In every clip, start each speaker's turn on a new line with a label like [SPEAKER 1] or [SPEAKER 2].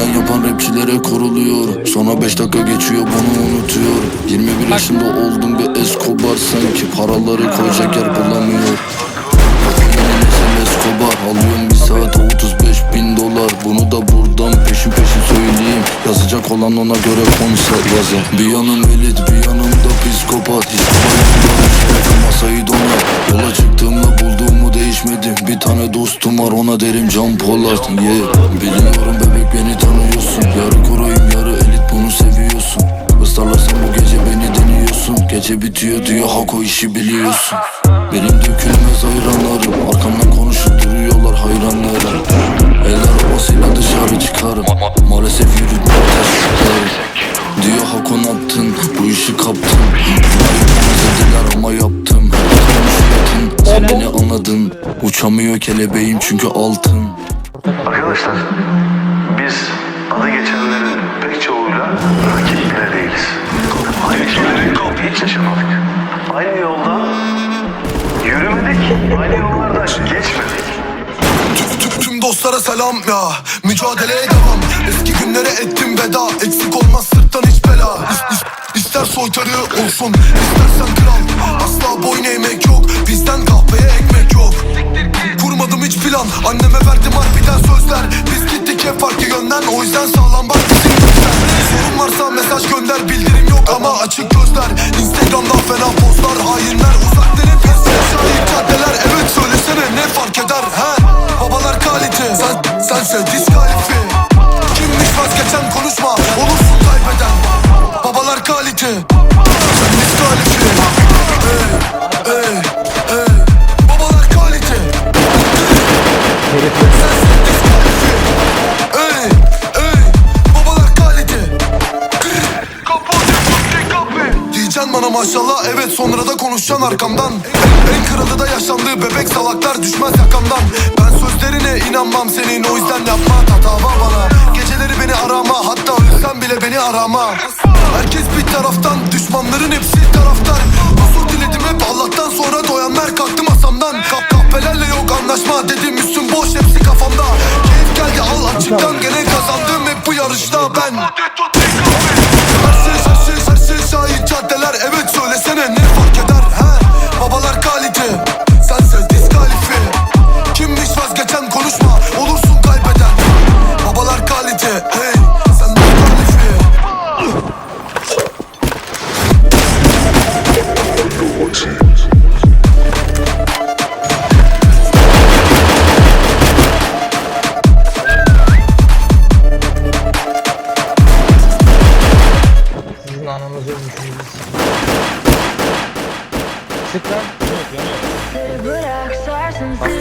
[SPEAKER 1] Dümen yapan rapçilere kuruluyor Sonra 5 dakika geçiyor bunu unutuyor. 21 yaşında oldum bir Escobar. Sanki paraları koyacak yer bulamıyor. Escobar Alıyorum bir saate 35 bin dolar. Bunu da buradan peşin peşin söyleyeyim. Yazacak olan ona göre konser yazar Bir yanım elit bir yanım da psikopat. Hiç kullanmıyorum masayı donar. Yola çıktığımda bulduğumu değişmedim Bir tane dostum var ona derim Can Polat. Yeah. Biliyorum tanıyorsun Yarı korayım yarı elit bunu seviyorsun. Islarlarsan bu gece beni deniyorsun. Gece bitiyor diyor Hako işi biliyorsun. Benim dökülmez hayranlarım Arkamdan konuşup duruyorlar hayranlarım El arabasıyla dışarı çıkarım. Maalesef yürütme Diyor Hako ne yaptın? Bu işi kaptın. Dediler ama yaptım. Konuşuyordun sen beni anladın. Uçamıyor kelebeğim çünkü altın.
[SPEAKER 2] Arkadaşlar biz adı geçenlerin pek çoğuyla rakip bile değiliz. Aynı şeyleri hiç yaşamadık. Aynı yoldan yürümedik, aynı yollardan geçmedik.
[SPEAKER 3] Tüm, dostlara selam ya. Mücadeleye devam. Eski günlere ettim veda. Eksik olmaz sırttan hiç bela. İs- is- İster soytarı olsun istersen kral. Asla boyun eğmek yok Bizden kahveye ekmek yok. Kurmadım hiç plan. Anneme verdim harbiden sözler. Biz hep farklı yönden O yüzden sağlam bak. Bizim Sorun varsa mesaj gönder Bildirim yok ama açık gözler. Instagram'da fena postlar Hainler uzak denip Şahit caddeler. Evet söylesene ne fark eder he? Babalar kalite Sen, sense diskalifi Kimmiş vazgeçen konuşma Olursun kaybeden. Babalar kalite Sen diskalifi Ey, Maşallah evet sonra da konuşacaksın arkamdan. En kralı da yaşandığı bebek salaklar düşmez yakamdan. Ben sözlerine inanmam senin o yüzden yapma. Tatava bana Geceleri beni arama hatta ölsem bile beni arama. Herkes bir taraftan düşmanların hepsi taraftar. Huzur diledim hep Allah'tan sonra doyanlar kalktı masamdan. Kap kahpelerle yok anlaşma dedim üstüm boş hepsi kafamda. Keyif geldi al açıktan. Gene kazandım hep bu yarışta ben
[SPEAKER 4] 啊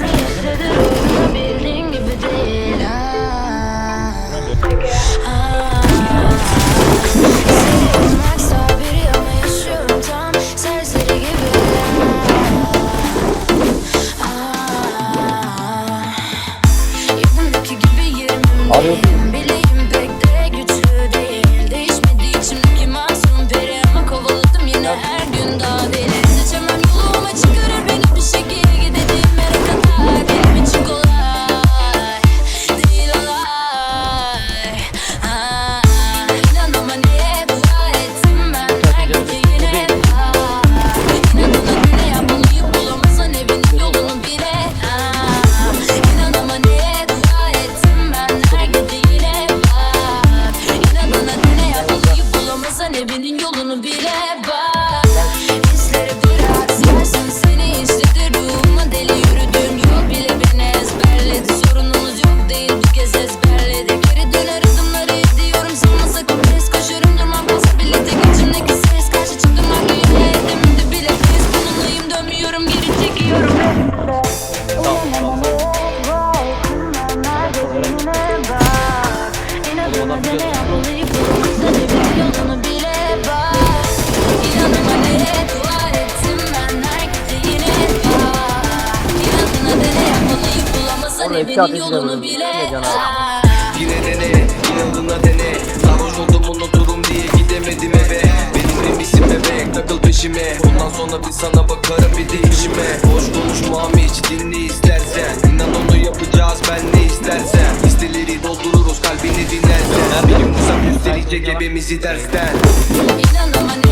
[SPEAKER 4] evinin
[SPEAKER 5] ateş
[SPEAKER 4] yolunu
[SPEAKER 5] ediyorum.
[SPEAKER 4] bile
[SPEAKER 5] Ne canım?
[SPEAKER 6] Yine dene, inadına dene. Sarhoş oldum unuturum diye gidemedim eve. Benim misin bebek takıl peşime. Ondan sonra bir sana bakarım bir değişime Boş konuşmam hiç dinle istersen. İnan onu yapacağız ben ne istersen. Listeleri doldururuz kalbini dinlersen. Bir gün kısa gösterecek ebemizi dersten
[SPEAKER 4] İnan ama ne